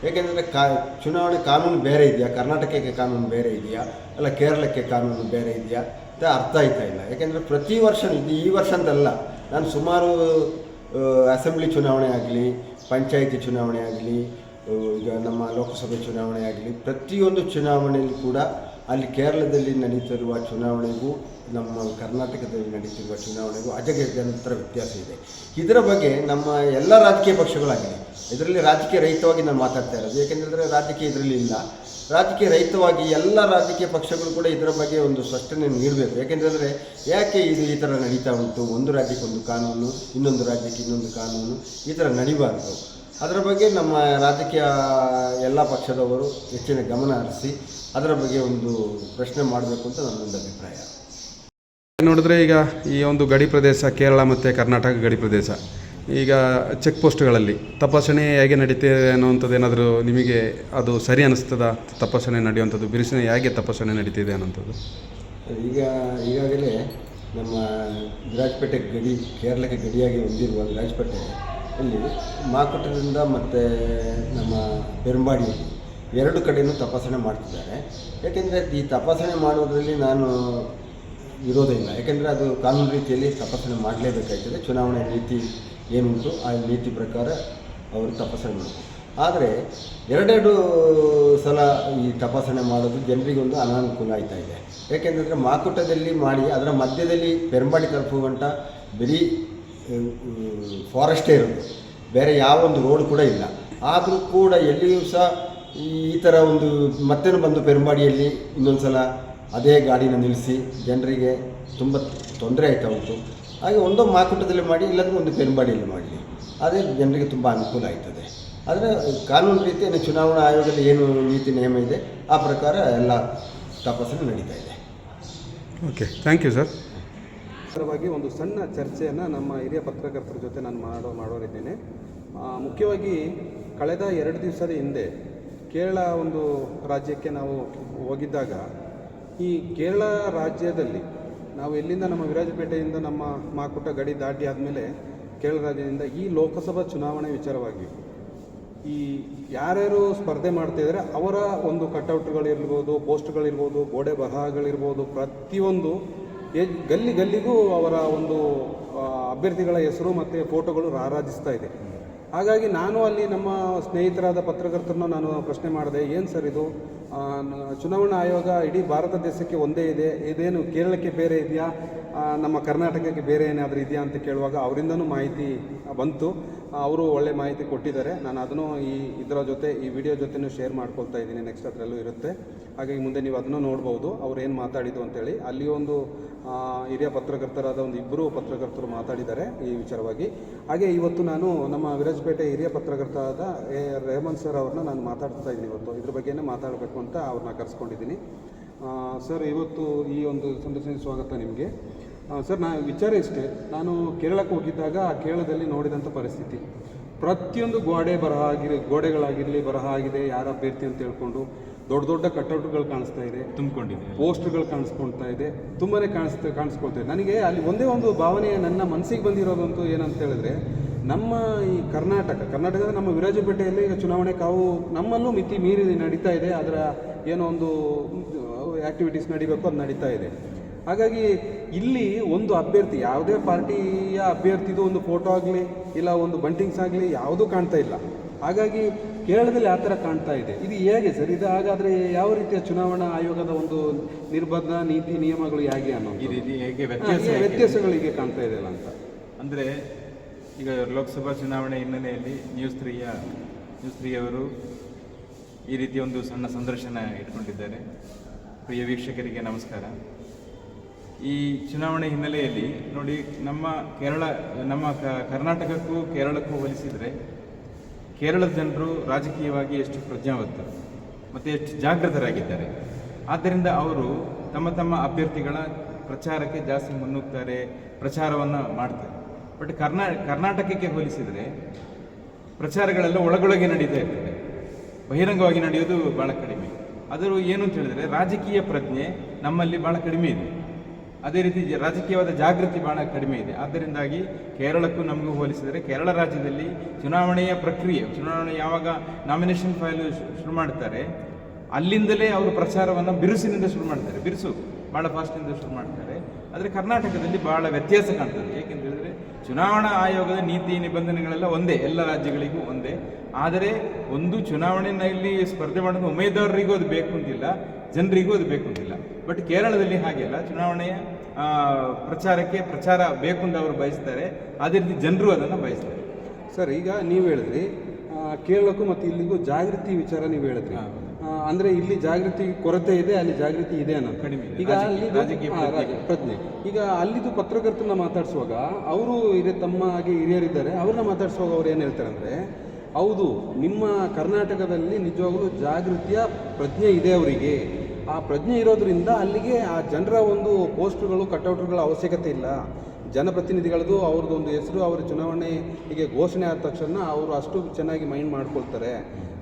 ಏಕೆಂದರೆ ಕಾ ಚುನಾವಣೆ ಕಾನೂನು ಬೇರೆ ಇದೆಯಾ? ಕರ್ನಾಟಕಕ್ಕೆ ಕಾನೂನು ಬೇರೆ ಇದೆಯಾ? ಅಲ್ಲ ಕೇರಳಕ್ಕೆ ಕಾನೂನು ಬೇರೆ ಇದೆಯಾ? ಅಂತ ಅರ್ಥ ಆಯ್ತಾ ಇಲ್ಲ. ಯಾಕೆಂದರೆ ಪ್ರತಿ ವರ್ಷ ಇದು ಈ ವರ್ಷ ಅಂತಲ್ಲ ನಾನು ಸುಮಾರು ಅಸೆಂಬ್ಲಿ ಚುನಾವಣೆ ಆಗಲಿ, ಪಂಚಾಯಿತಿ ಚುನಾವಣೆ ಆಗಲಿ ಈಗ ನಮ್ಮ ಲೋಕಸಭೆ ಚುನಾವಣೆ ಆಗಲಿ, ಪ್ರತಿಯೊಂದು ಚುನಾವಣೆಯಲ್ಲಿ ಕೂಡ ಅಲ್ಲಿ ಕೇರಳದಲ್ಲಿ ನಡೀತಿರುವ ಚುನಾವಣೆಗೂ, ನಮ್ಮ ಕರ್ನಾಟಕದಲ್ಲಿ ನಡೀತಿರುವ ಚುನಾವಣೆಗೂ ಅಜಗಜಂತರ ವ್ಯತ್ಯಾಸ ಇದೆ. ಇದರ ಬಗ್ಗೆ ನಮ್ಮ ಎಲ್ಲ ರಾಜಕೀಯ ಪಕ್ಷಗಳಾಗಿದೆ ಇದರಲ್ಲಿ ರಾಜಕೀಯ ರಹಿತವಾಗಿ ನಾನು ಮಾತಾಡ್ತಾ ಇರೋದು. ಏಕೆಂದರೆ ರಾಜಕೀಯ ಇದರಲ್ಲಿ ಇಲ್ಲ. ರಾಜಕೀಯ ರಹಿತವಾಗಿ ಎಲ್ಲ ರಾಜಕೀಯ ಪಕ್ಷಗಳು ಕೂಡ ಇದರ ಬಗ್ಗೆ ಒಂದು ಸ್ಪಷ್ಟನೆ ನೀಡಬೇಕು. ಯಾಕೆಂದರೆ ಯಾಕೆ ಇದು ಈ ಥರ ನಡೀತಾ ಉಂಟು? ಒಂದು ರಾಜ್ಯಕ್ಕೆ ಒಂದು ಕಾನೂನು, ಇನ್ನೊಂದು ರಾಜ್ಯಕ್ಕೆ ಇನ್ನೊಂದು ಕಾನೂನು, ಈ ಥರ ನಡಿಬಾರ್ದು. ಅದರ ಬಗ್ಗೆ ನಮ್ಮ ರಾಜಕೀಯ ಎಲ್ಲ ಪಕ್ಷದವರು ಹೆಚ್ಚಿನ ಗಮನ ಹರಿಸಿ ಅದರ ಬಗ್ಗೆ ಒಂದು ಪ್ರಶ್ನೆ ಮಾಡಬೇಕು ಅಂತ ನನ್ನೊಂದು ಅಭಿಪ್ರಾಯ. ನೋಡಿದ್ರೆ ಈಗ ಈ ಒಂದು ಗಡಿ ಪ್ರದೇಶ ಕೇರಳ ಮತ್ತು ಕರ್ನಾಟಕ ಗಡಿ ಪ್ರದೇಶ. ಈಗ ಚೆಕ್ ಪೋಸ್ಟ್ಗಳಲ್ಲಿ ತಪಾಸಣೆ ಹೇಗೆ ನಡೀತಿದೆ ಅನ್ನೋವಂಥದ್ದು ಏನಾದರೂ ನಿಮಗೆ ಅದು ಸರಿ ಅನ್ನಿಸ್ತದ ತಪಾಸಣೆ ನಡೆಯುವಂಥದ್ದು, ಬಿರುಸಿನ ಹೇಗೆ ತಪಾಸಣೆ ನಡೀತಿದೆ ಅನ್ನೋಂಥದ್ದು ಈಗ ಈಗಾಗಲೇ ನಮ್ಮ ವಿರಾಜಪೇಟೆ ಗಡಿ, ಕೇರಳಕ್ಕೆ ಗಡಿಯಾಗಿ ಹೊಂದಿರುವ ವಿರಾಜಪೇಟೆ ಅಲ್ಲಿ ಮಾಕುಟದಿಂದ ಮತ್ತು ನಮ್ಮ ಪೆರುಂಬಾಡಿಯಲ್ಲಿ ಎರಡು ಕಡೆಯೂ ತಪಾಸಣೆ ಮಾಡ್ತಿದ್ದಾರೆ. ಯಾಕೆಂದರೆ ಈ ತಪಾಸಣೆ ಮಾಡೋದರಲ್ಲಿ ನಾನು ಇರೋದಿಲ್ಲ ಇಲ್ಲ. ಯಾಕೆಂದರೆ ಅದು ಕಾನೂನು ರೀತಿಯಲ್ಲಿ ತಪಾಸಣೆ ಮಾಡಲೇಬೇಕಾಗ್ತದೆ. ಚುನಾವಣೆ ನೀತಿ ಏನುಂಟು ಆ ನೀತಿ ಪ್ರಕಾರ ಅವರು ತಪಾಸಣೆ ಮಾಡ್ತಾರೆ. ಆದರೆ ಎರಡೆರಡು ಸಲ ಈ ತಪಾಸಣೆ ಮಾಡೋದು ಜನರಿಗೊಂದು ಅನಾನುಕೂಲ ಆಯ್ತಾ ಇದೆ. ಏಕೆಂದರೆ ಮಾಕುಟದಲ್ಲಿ ಮಾಡಿ ಅದರ ಮಧ್ಯದಲ್ಲಿ ಪೆರಂಬಾಡಿ ತಲುಪುವಂಥ ಬರೀ ಫಾರೆಸ್ಟೇ ಇರೋದು ಬೇರೆ ಯಾವ ಒಂದು ರೋಡ್ ಕೂಡ ಇಲ್ಲ. ಆದರೂ ಕೂಡ ಎಲ್ಲಿಯೂ ಸಹ ಈ ಥರ ಒಂದು ಮತ್ತೆ ಬಂದು ಪೆರಂಬಾಡಿಯಲ್ಲಿ ಇನ್ನೊಂದು ಸಲ ಅದೇ ಗಾಡಿನ ನಿಲ್ಲಿಸಿ ಜನರಿಗೆ ತುಂಬ ತೊಂದರೆ ಆಯ್ತಾ ಉಂಟು. ಹಾಗೆ ಒಂದೋ ಮಾಕುಟದಲ್ಲಿ ಮಾಡಿ ಇಲ್ಲಂದ್ರೆ ಒಂದು ಪೆರುಂಬಾಡಿಯಲ್ಲಿ ಮಾಡಲಿ ಅದೇ ಜನರಿಗೆ ತುಂಬ ಅನುಕೂಲ ಆಯ್ತದೆ. ಆದರೆ ಕಾನೂನು ರೀತಿಯಲ್ಲಿ ಚುನಾವಣಾ ಆಯೋಗದಲ್ಲಿ ಏನು ನೀತಿ ನಿಯಮ ಇದೆ ಆ ಪ್ರಕಾರ ಎಲ್ಲ ತಪಾಸಣೆ ನಡೀತಾ ಇದೆ. ಓಕೆ ಥ್ಯಾಂಕ್ ಯು ಸರ್ ಪರವಾಗಿ ಒಂದು ಸಣ್ಣ ಚರ್ಚೆಯನ್ನು ನಮ್ಮ ಹಿರಿಯ ಪತ್ರಕರ್ತರ ಜೊತೆ ನಾನು ಮಾಡೋ ಮಾಡೋರಿದ್ದೇನೆ. ಮುಖ್ಯವಾಗಿ ಕಳೆದ ಎರಡು ದಿವಸದ ಹಿಂದೆ ಕೇರಳ ಒಂದು ರಾಜ್ಯಕ್ಕೆ ನಾವು ಹೋಗಿದ್ದಾಗ ಈ ಕೇರಳ ರಾಜ್ಯದಲ್ಲಿ ನಾವು ಎಲ್ಲಿಂದ ನಮ್ಮ ವಿರಾಜಪೇಟೆಯಿಂದ ನಮ್ಮ ಮಾಕುಟ ಗಡಿ ದಾಟಿ ಆದಮೇಲೆ ಕೇರಳ ರಾಜ್ಯದಿಂದ ಈ ಲೋಕಸಭಾ ಚುನಾವಣೆ ವಿಚಾರವಾಗಿ, ಈ ಯಾರ್ಯಾರು ಸ್ಪರ್ಧೆ ಮಾಡ್ತಿದ್ದಾರೆ ಅವರ ಒಂದು ಕಟೌಟ್ಗಳಿರ್ಬೋದು, ಪೋಸ್ಟ್ಗಳಿರ್ಬೋದು, ಗೋಡೆ ಬರಹಗಳಿರ್ಬೋದು, ಪ್ರತಿಯೊಂದು ಗಲ್ಲಿ ಗಲ್ಲಿಗೂ ಅವರ ಒಂದು ಅಭ್ಯರ್ಥಿಗಳ ಹೆಸರು ಮತ್ತು ಫೋಟೋಗಳು ರಾರಾಜಿಸ್ತಾ ಇದೆ. ಹಾಗಾಗಿ ನಾನು ಅಲ್ಲಿ ನಮ್ಮ ಸ್ನೇಹಿತರಾದ ಪತ್ರಕರ್ತರನ್ನ ನಾನು ಪ್ರಶ್ನೆ ಮಾಡಿದೆ, ಏನು ಸರ್ ಇದು? ಚುನಾವಣಾ ಆಯೋಗ ಇಡೀ ಭಾರತ ದೇಶಕ್ಕೆ ಒಂದೇ ಇದೆ. ಇದೇನು ಕೇರಳಕ್ಕೆ ಬೇರೆ ಇದೆಯಾ? ನಮ್ಮ ಕರ್ನಾಟಕಕ್ಕೆ ಬೇರೆ ಏನಾದರೂ ಇದೆಯಾ ಅಂತ ಕೇಳುವಾಗ ಅವರಿಂದನೂ ಮಾಹಿತಿ ಬಂತು. ಅವರು ಒಳ್ಳೆ ಮಾಹಿತಿ ಕೊಟ್ಟಿದ್ದಾರೆ. ನಾನು ಅದನ್ನು ಈ ಇದರ ಜೊತೆ, ಈ ವಿಡಿಯೋ ಜೊತೆನೂ ಶೇರ್ ಮಾಡ್ಕೊಳ್ತಾ ಇದ್ದೀನಿ. ನೆಕ್ಸ್ಟ್ ಅದರಲ್ಲೂ ಇರುತ್ತೆ. ಹಾಗಾಗಿ ಮುಂದೆ ನೀವು ಅದನ್ನು ನೋಡ್ಬೋದು. ಅವ್ರು ಏನು ಮಾತಾಡಿದ್ದು ಅಂತೇಳಿ. ಅಲ್ಲಿ ಒಂದು ಹಿರಿಯ ಪತ್ರಕರ್ತರಾದ ಒಂದು ಇಬ್ಬರು ಪತ್ರಕರ್ತರು ಮಾತಾಡಿದ್ದಾರೆ ಈ ವಿಚಾರವಾಗಿ. ಹಾಗೆ ಇವತ್ತು ನಾನು ನಮ್ಮ ವಿರಾಜಪೇಟೆ ಹಿರಿಯ ಪತ್ರಕರ್ತರಾದ ಎ ರೇಮನ್ ಸರ್ ಅವ್ರನ್ನ ನಾನು ಮಾತಾಡ್ತಾ ಇದ್ದೀನಿ ಇವತ್ತು. ಇದ್ರ ಬಗ್ಗೆನೇ ಮಾತಾಡಬೇಕು ಅಂತ ಅವ್ರನ್ನ ಕರೆಸ್ಕೊಂಡಿದ್ದೀನಿ. ಸರ್, ಇವತ್ತು ಈ ಒಂದು ಸಂದರ್ಶನ ಸ್ವಾಗತ ನಿಮಗೆ. ಸರ್, ನಾ ವಿಚಾರ ಇಷ್ಟೇ. ನಾನು ಕೇರಳಕ್ಕೆ ಹೋಗಿದ್ದಾಗ ಆ ಕೇರಳದಲ್ಲಿ ನೋಡಿದಂಥ ಪರಿಸ್ಥಿತಿ. ಪ್ರತಿಯೊಂದು ಗೋಡೆ ಬರಹ ಆಗಿರಲಿ ಗೋಡೆಗಳಾಗಿರಲಿ ಬರಹ ಆಗಿದೆ, ಯಾರ ಅಭ್ಯರ್ಥಿ ಅಂತ ಹೇಳ್ಕೊಂಡು. ದೊಡ್ಡ ದೊಡ್ಡ ಕಟ್ಔಟ್ಗಳು ಕಾಣಿಸ್ತಾ ಇದೆ. ತುಂಬಿಕೊಂಡಿದೆ. ಪೋಸ್ಟ್ಗಳು ಕಾಣಿಸ್ಕೊಳ್ತಾ ಇದೆ. ತುಂಬಾ ಕಾಣಿಸ್ತಾ ಕಾಣಿಸ್ಕೊಳ್ತಾ ಇದೆ. ನನಗೆ ಅಲ್ಲಿ ಒಂದೇ ಒಂದು ಭಾವನೆ ನನ್ನ ಮನಸ್ಸಿಗೆ ಬಂದಿರೋದಂತೂ ಏನಂತ ಹೇಳಿದ್ರೆ ನಮ್ಮ ಈ ಕರ್ನಾಟಕ ಕರ್ನಾಟಕದ ನಮ್ಮ ವಿರಾಜಪೇಟೆಯಲ್ಲಿ ಈಗ ಚುನಾವಣೆ ಕಾವು ನಮ್ಮಲ್ಲೂ ಮಿತಿ ಮೀರಿ ನಡೀತಾ ಇದೆ. ಅದರ ಏನೋ ಒಂದು ಆ್ಯಕ್ಟಿವಿಟೀಸ್ ನಡಿಬೇಕು ಅದು ನಡೀತಾ ಇದೆ. ಹಾಗಾಗಿ ಇಲ್ಲಿ ಒಂದು ಅಭ್ಯರ್ಥಿ ಯಾವುದೇ ಪಾರ್ಟಿಯ ಅಭ್ಯರ್ಥಿದು ಒಂದು ಫೋಟೋ ಆಗಲಿ ಇಲ್ಲ ಒಂದು ಬಂಟಿಂಗ್ಸ್ ಆಗಲಿ ಯಾವುದೂ ಕಾಣ್ತಾ ಇಲ್ಲ. ಹಾಗಾಗಿ ಕೇರಳದಲ್ಲಿ ಆ ಥರ ಕಾಣ್ತಾ ಇದೆ. ಇದು ಹೇಗೆ ಸರ್? ಇದು ಹಾಗಾದರೆ ಯಾವ ರೀತಿಯ ಚುನಾವಣಾ ಆಯೋಗದ ಒಂದು ನಿರ್ಬಂಧ ನೀತಿ ನಿಯಮಗಳು ಹೇಗೆ ಅನ್ನೋ ಹೇಗೆ ವ್ಯತ್ಯಾಸ ಈ ಹೇಗೆ? ವ್ಯತ್ಯಾಸಗಳಿಗೆ ಕಾಣ್ತಾ ಇದೆಯಲ್ಲ ಅಂತ. ಅಂದರೆ ಈಗ ಲೋಕಸಭಾ ಚುನಾವಣೆ ಹಿನ್ನೆಲೆಯಲ್ಲಿ ನ್ಯೂಸ್ ತ್ರೀಯ ನ್ಯೂಸ್ ತ್ರೀಯವರು ಈ ರೀತಿ ಒಂದು ಸಣ್ಣ ಸಂದರ್ಶನ ಇಟ್ಕೊಂಡಿದ್ದಾರೆ. ಪ್ರಿಯ ವೀಕ್ಷಕರಿಗೆ ನಮಸ್ಕಾರ. ಈ ಚುನಾವಣೆ ಹಿನ್ನೆಲೆಯಲ್ಲಿ ನೋಡಿ ನಮ್ಮ ಕೇರಳ ನಮ್ಮ ಕರ್ನಾಟಕಕ್ಕೂ ಕೇರಳಕ್ಕೂ ಹೋಲಿಸಿದರೆ ಕೇರಳದ ಜನರು ರಾಜಕೀಯವಾಗಿ ಎಷ್ಟು ಪ್ರಜ್ಞಾವಂತರು ಮತ್ತು ಎಷ್ಟು ಜಾಗೃತರಾಗಿದ್ದಾರೆ. ಆದ್ದರಿಂದ ಅವರು ತಮ್ಮ ತಮ್ಮ ಅಭ್ಯರ್ಥಿಗಳ ಪ್ರಚಾರಕ್ಕೆ ಜಾಸ್ತಿ ಮುನ್ನುಗ್ತಾರೆ, ಪ್ರಚಾರವನ್ನು ಮಾಡ್ತಾರೆ. ಬಟ್ ಕರ್ನಾ, ಕರ್ನಾಟಕಕ್ಕೆ ಹೋಲಿಸಿದರೆ ಪ್ರಚಾರಗಳೆಲ್ಲ ಒಳಗೊಳಗೆ ನಡೀತಾ ಇರ್ತದೆ. ಬಹಿರಂಗವಾಗಿ ನಡೆಯೋದು ಭಾಳ ಕಡಿಮೆ. ಆದರೂ ಏನು ಅಂತ ಹೇಳಿದರೆ ರಾಜಕೀಯ ಪ್ರಜ್ಞೆ ನಮ್ಮಲ್ಲಿ ಭಾಳ ಕಡಿಮೆ ಇದೆ. ಅದೇ ರೀತಿ ರಾಜಕೀಯವಾದ ಜಾಗೃತಿ ಬಹಳ ಕಡಿಮೆ ಇದೆ. ಆದ್ದರಿಂದಾಗಿ ಕೇರಳಕ್ಕೂ ನಮಗೂ ಹೋಲಿಸಿದರೆ ಕೇರಳ ರಾಜ್ಯದಲ್ಲಿ ಚುನಾವಣೆಯ ಪ್ರಕ್ರಿಯೆ, ಚುನಾವಣೆ ಯಾವಾಗ ನಾಮಿನೇಷನ್ ಫೈಲ್ ಶುರು ಮಾಡ್ತಾರೆ, ಅಲ್ಲಿಂದಲೇ ಅವರು ಪ್ರಚಾರವನ್ನು ಬಿರುಸಿನಿಂದ ಶುರು ಮಾಡ್ತಾರೆ. ಬಿರುಸು ಭಾಳ ಫಾಸ್ಟ್ನಿಂದ ಶುರು ಮಾಡ್ತಾರೆ. ಆದರೆ ಕರ್ನಾಟಕದಲ್ಲಿ ಬಹಳ ವ್ಯತ್ಯಾಸ ಕಾಣ್ತದೆ. ಏಕೆಂತ ಹೇಳಿದ್ರೆ ಚುನಾವಣಾ ಆಯೋಗದ ನೀತಿ ನಿಬಂಧನೆಗಳೆಲ್ಲ ಒಂದೇ ಎಲ್ಲ ರಾಜ್ಯಗಳಿಗೂ ಒಂದೇ. ಆದರೆ ಒಂದು ಚುನಾವಣೆಯಲ್ಲಿ ಸ್ಪರ್ಧೆ ಮಾಡೋದು ಉಮೇದುವಾರರಿಗೂ ಅದು ಬೇಕು ಅಂತಿಲ್ಲ ಜನರಿಗೂ ಅದು ಬೇಕು ಅಂತಿಲ್ಲ ಬಟ್ ಕೇರಳದಲ್ಲಿ ಹಾಗೆಲ್ಲ ಚುನಾವಣೆಯ ಪ್ರಚಾರಕ್ಕೆ ಪ್ರಚಾರ ಬೇಕು ಅಂತ ಅವರು ಬಯಸ್ತಾರೆ. ಅದೇ ರೀತಿ ಜನರು ಅದನ್ನು ಬಯಸ್ತಾರೆ. ಸರ್ ಈಗ ನೀವು ಹೇಳಿದ್ರಿ ಕೇರಳಕ್ಕೂ ಮತ್ತು ಇಲ್ಲಿಗೂ ಜಾಗೃತಿ ವಿಚಾರ ನೀವು ಹೇಳಿದ್ರಿ. ಅಂದ್ರೆ ಇಲ್ಲಿ ಜಾಗೃತಿ ಕೊರತೆ ಇದೆ ಅಲ್ಲಿ ಜಾಗೃತಿ ಇದೆ ಅನ್ನೋದು. ಕಡಿಮೆ ಈಗ ಅಲ್ಲಿ. ಪ್ರಜ್ಞೆ. ಈಗ ಅಲ್ಲಿದ್ದು ಪತ್ರಕರ್ತನ ಮಾತಾಡಿಸುವಾಗ ಅವರು ಹಿರಿಯ ತಮ್ಮ ಹಾಗೆ ಹಿರಿಯರಿದ್ದಾರೆ ಅವ್ರನ್ನ ಮಾತಾಡಿಸುವಾಗ ಅವ್ರು ಏನು ಹೇಳ್ತಾರೆ ಅಂದರೆ ಹೌದು ನಿಮ್ಮ ಕರ್ನಾಟಕದಲ್ಲಿ ನಿಜವಾಗ್ಲೂ ಜಾಗೃತಿಯ ಪ್ರಜ್ಞೆ ಇದೆ ಅವರಿಗೆ. ಆ ಪ್ರಜ್ಞೆ ಇರೋದ್ರಿಂದ ಅಲ್ಲಿಗೆ ಆ ಜನರ ಒಂದು ಪೋಸ್ಟ್ಗಳು ಕಟೌಟ್ಗಳ ಅವಶ್ಯಕತೆ ಇಲ್ಲ. ಜನಪ್ರತಿನಿಧಿಗಳದ್ದು ಅವ್ರದ್ದು ಒಂದು ಹೆಸರು ಅವರ ಚುನಾವಣೆಗೆ ಹೀಗೆ ಘೋಷಣೆ ಆದ ತಕ್ಷಣ ಅವರು ಅಷ್ಟು ಚೆನ್ನಾಗಿ ಮೈಂಡ್ ಮಾಡ್ಕೊಳ್ತಾರೆ.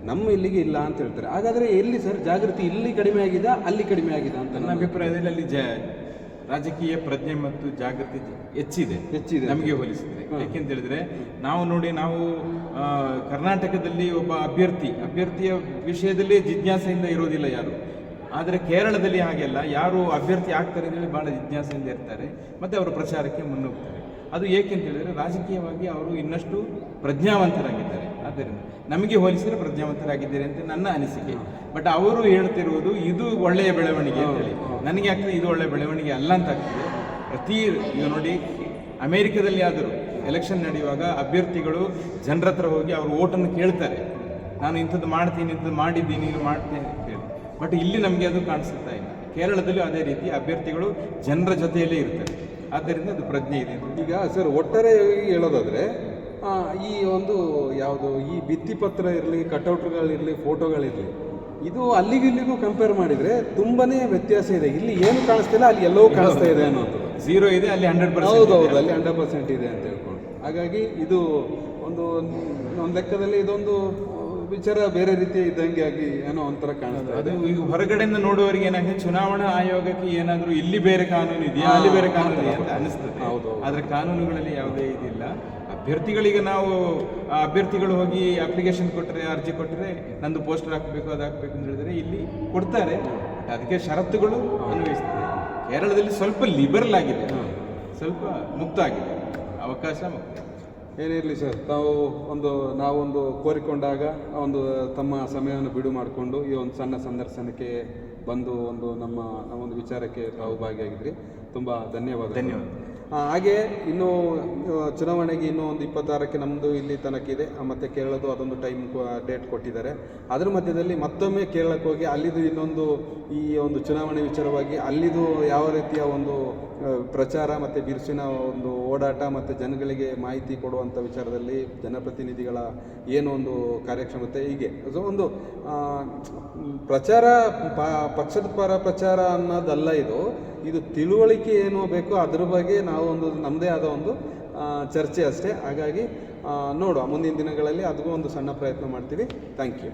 ನಮ್ಮ ಇಲ್ಲಿಗೆ ಇಲ್ಲ ಅಂತ ಹೇಳ್ತಾರೆ. ಹಾಗಾದರೆ ಎಲ್ಲಿ ಸರ್ ಜಾಗೃತಿ ಇಲ್ಲಿ ಕಡಿಮೆ ಆಗಿದೆ ಅಲ್ಲಿ ಕಡಿಮೆ ಆಗಿದೆ ಅಂತ ನನ್ನ ಅಭಿಪ್ರಾಯದಲ್ಲಿ ಅಲ್ಲಿ ಜ ರಾಜಕೀಯ ಪ್ರಜ್ಞೆ ಮತ್ತು ಜಾಗೃತಿ ಹೆಚ್ಚಿದೆ. ಹೆಚ್ಚಿದೆ. ನಮಗೆ ಹೋಲಿಸಿದರೆ. ಯಾಕೆಂತ ಹೇಳಿದ್ರೆ ನಾವು ನೋಡಿ ನಾವು ಕರ್ನಾಟಕದಲ್ಲಿ ಒಬ್ಬ ಅಭ್ಯರ್ಥಿ ಅಭ್ಯರ್ಥಿಯ ವಿಷಯದಲ್ಲಿ ಜಿಜ್ಞಾಸೆಯಿಂದ ಇರೋದಿಲ್ಲ ಯಾರು. ಆದರೆ ಕೇರಳದಲ್ಲಿ ಹಾಗೆಲ್ಲ ಯಾರು ಅಭ್ಯರ್ಥಿ ಆಗ್ತಾರೆ ಅಂತೇಳಿ ಭಾಳ ಜಿಜ್ಞಾಸೆಯಿಂದ ಇರ್ತಾರೆ ಮತ್ತು ಅವರು ಪ್ರಚಾರಕ್ಕೆ ಮುನ್ನುಗ್ತಾರೆ. ಅದು ಏಕೆ ಅಂತ ಹೇಳಿದರೆ ರಾಜಕೀಯವಾಗಿ ಅವರು ಇನ್ನಷ್ಟು ಪ್ರಜ್ಞಾವಂತರಾಗಿದ್ದಾರೆ. ಆದ್ದರಿಂದ ನಮಗೆ ಹೋಲಿಸಿದರೆ ಪ್ರಜ್ಞಾವಂತರಾಗಿದ್ದಾರೆ ಅಂತ ನನ್ನ ಅನಿಸಿಕೆ. ಬಟ್ ಅವರು ಹೇಳ್ತಿರುವುದು ಇದು ಒಳ್ಳೆಯ ಬೆಳವಣಿಗೆ ಅಂತೇಳಿ ನನಗೆ ಆಗ್ತದೆ ಇದು ಒಳ್ಳೆಯ ಬೆಳವಣಿಗೆ ಅಲ್ಲ ಅಂತ ಆಗ್ತದೆ. ಪ್ರತಿ ಈಗ ನೋಡಿ ಅಮೇರಿಕದಲ್ಲಿ ಆದರೂ ಎಲೆಕ್ಷನ್ ನಡೆಯುವಾಗ ಅಭ್ಯರ್ಥಿಗಳು ಜನರ ಹತ್ರ ಹೋಗಿ ಅವರು ಓಟನ್ನು ಕೇಳ್ತಾರೆ. ನಾನು ಇಂಥದ್ದು ಮಾಡ್ತೀನಿ ಇಂಥದ್ದು ಮಾಡಿದ್ದೀನಿ ಇದು ಮಾಡ್ತೇನೆ ಬಟ್ ಇಲ್ಲಿ ನಮಗೆ ಅದು ಕಾಣಿಸುತ್ತಾ ಇಲ್ಲ. ಕೇರಳದಲ್ಲೂ ಅದೇ ರೀತಿ ಅಭ್ಯರ್ಥಿಗಳು ಜನರ ಜೊತೆಯಲ್ಲೇ ಇರ್ತಾರೆ. ಆದ್ದರಿಂದ ಅದು ಪ್ರಜ್ಞೆ ಇದೆ ಈಗ ಸರ್ ಒಟ್ಟಾರೆ ಹೇಳೋದಾದರೆ ಈ ಒಂದು ಯಾವುದು ಈ ಭಿತ್ತಿಪತ್ರ ಇರಲಿ ಕಟೌಟ್ಗಳಿರಲಿ ಫೋಟೋಗಳಿರಲಿ ಇದು ಅಲ್ಲಿಗೂ ಇಲ್ಲಿಗೂ ಕಂಪೇರ್ ಮಾಡಿದರೆ ತುಂಬಾ ವ್ಯತ್ಯಾಸ ಇದೆ. ಇಲ್ಲಿ ಏನು ಕಾಣಿಸ್ತಿಲ್ಲ ಅಲ್ಲಿ ಎಲ್ಲವೂ ಕಾಣಿಸ್ತಾ ಇದೆ ಅನ್ನೋದು ಝೀರೋ ಇದೆ ಅಲ್ಲಿ ಹಂಡ್ರೆಡ್ ಹೌದು ಹೌದು ಅಲ್ಲಿ ಹಂಡ್ರೆಡ್ ಪರ್ಸೆಂಟ್ ಇದೆ ಅಂತ ಹೇಳ್ಕೊಂಡು. ಹಾಗಾಗಿ ಇದು ಒಂದು ಒಂದು ಲೆಕ್ಕದಲ್ಲಿ ಇದೊಂದು ವಿಚಾರ ಬೇರೆ ರೀತಿ ಇದ್ದಂಗೆ ಆಗಿ ಏನೋ ಒಂಥರ ಕಾಣಿಸ್ತದೆ ಅದು ಈಗ ಹೊರಗಡೆಯಿಂದ ನೋಡುವವರಿಗೆ ಏನಾಗಿದೆ? ಚುನಾವಣಾ ಆಯೋಗಕ್ಕೆ ಏನಾದರೂ ಇಲ್ಲಿ ಬೇರೆ ಕಾನೂನು ಇದೆಯಾ? ಅಲ್ಲಿ ಬೇರೆ ಕಾನೂನು ಇದೆಯಾ ಅಂತ ಅನಿಸ್ತದೆ. ಹೌದು, ಆದರೆ ಆದ್ರೆ ಕಾನೂನುಗಳಲ್ಲಿ ಯಾವುದೇ ಇದಿಲ್ಲ. ಅಭ್ಯರ್ಥಿಗಳಿಗೆ ನಾವು ಅಭ್ಯರ್ಥಿಗಳು ಹೋಗಿ ಅಪ್ಲಿಕೇಶನ್ ಕೊಟ್ಟರೆ ಅರ್ಜಿ ಕೊಟ್ಟರೆ ನಂದು ಪೋಸ್ಟರ್ ಹಾಕಬೇಕು ಅದು ಹಾಕಬೇಕು ಅಂತ ಹೇಳಿದ್ರೆ ಇಲ್ಲಿ ಕೊಡ್ತಾರೆ. ಬಟ್ ಅದಕ್ಕೆ ಷರತ್ತುಗಳು ಅನ್ವಯಿಸ್ತದೆ. ಕೇರಳದಲ್ಲಿ ಸ್ವಲ್ಪ ಲಿಬರಲ್ ಆಗಿದೆ. ಸ್ವಲ್ಪ ಮುಕ್ತ ಆಗಿದೆ. ಅವಕಾಶ ಮುಕ್ತ. ಏನಿರಲಿ ಸರ್, ತಾವು ಒಂದು, ನಾವೊಂದು ಕೋರಿಕೊಂಡಾಗ ಒಂದು ತಮ್ಮ ಸಮಯವನ್ನು ಬಿಡು ಮಾಡಿಕೊಂಡು ಈ ಒಂದು ಸಣ್ಣ ಸಂದರ್ಶನಕ್ಕೆ ಬಂದು ಒಂದು ನಮ್ಮ ಒಂದು ವಿಚಾರಕ್ಕೆ ತಾವು ಭಾಗಿಯಾಗಿದ್ರಿ ತುಂಬ ಧನ್ಯವಾದ ಧನ್ಯವಾದ. ಹಾಗೆ ಇನ್ನು ಚುನಾವಣೆಗೆ ಇನ್ನೂ ಒಂದು ಇಪ್ಪತ್ತಾರಕ್ಕೆ ನಮ್ಮದು ಇಲ್ಲಿ ತನಕ ಇದೆ ಮತ್ತು ಮತ್ತೆ ಕೇರಳದು ಅದೊಂದು ಟೈಮ್ ಡೇಟ್ ಕೊಟ್ಟಿದ್ದಾರೆ. ಅದರ ಮಧ್ಯದಲ್ಲಿ ಮತ್ತೊಮ್ಮೆ ಕೇರಳಕ್ಕೆ ಹೋಗಿ ಅಲ್ಲಿದು ಇನ್ನೊಂದು ಈ ಒಂದು ಚುನಾವಣೆ ವಿಚಾರವಾಗಿ ಅಲ್ಲಿದು ಯಾವ ರೀತಿಯ ಒಂದು ಪ್ರಚಾರ ಮತ್ತು ಬಿರುಸಿನ ಒಂದು ಓಡಾಟ ಮತ್ತು ಜನಗಳಿಗೆ ಮಾಹಿತಿ ಕೊಡುವಂಥ ವಿಚಾರದಲ್ಲಿ ಜನಪ್ರತಿನಿಧಿಗಳ ಏನು ಒಂದು ಕಾರ್ಯಕ್ಷಮತೆ ಹೀಗೆ. ಸೊ ಒಂದು ಪ್ರಚಾರ ಪಕ್ಷದ ಪರ ಪ್ರಚಾರ ಅನ್ನೋದಲ್ಲ ಇದು. ಇದು ತಿಳುವಳಿಕೆ ಏನು ಬೇಕೋ ಅದ್ರ ಬಗ್ಗೆ ನಾವು ಒಂದು ನಮ್ಮದೇ ಆದ ಒಂದು ಚರ್ಚೆ ಅಷ್ಟೇ. ಹಾಗಾಗಿ ನೋಡುವ ಮುಂದಿನ ದಿನಗಳಲ್ಲಿ ಅದಕ್ಕೂ ಒಂದು ಸಣ್ಣ ಪ್ರಯತ್ನ ಮಾಡ್ತೀವಿ. Thank you